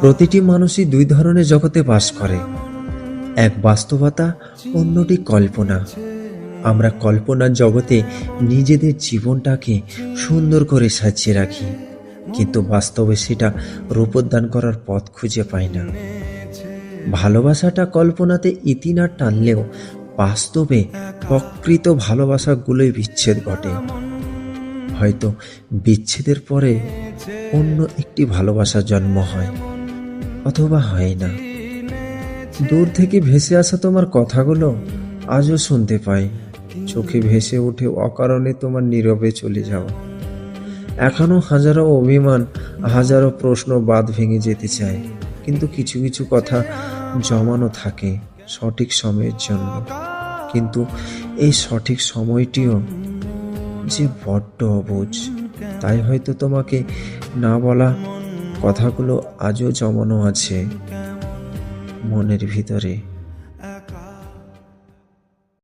প্রতিটি মানুষই দুই ধরনের জগতে বাস করে। এক বাস্তবতা, অন্যটি কল্পনা। আমরা কল্পনার জগতে নিজেদের জীবনটাকে সুন্দর করে সাজিয়ে রাখি, কিন্তু বাস্তবে সেটা রূপদান করার পথ খুঁজে পাই না। ভালোবাসাটা কল্পনাতে ইতি না টানলেও বাস্তবে প্রকৃত ভালোবাসাগুলোই বিচ্ছেদ ঘটে। হয়তো বিচ্ছেদের পরে অন্য একটি ভালোবাসার জন্ম হয়, অথবা হয় না। দূর থেকে ভেসে আসা তোমার কথাগুলো আজও শুনতে পাই। চোখে ভেসে ওঠে অকারণে তোমার নীরবে চলে যাওয়া। এখনও হাজারো অভিমান, হাজারো প্রশ্ন বাদ ভেঙে যেতে চায়, কিন্তু কিছু কিছু কথা জমানো থাকে সঠিক সময়ের জন্য। কিন্তু এই সঠিক সময়টিও যে বড্ড অবুজ। তাই হয়তো তোমাকে না বলা কথাগুলো আজও জমানো আছে মনের ভিতরে।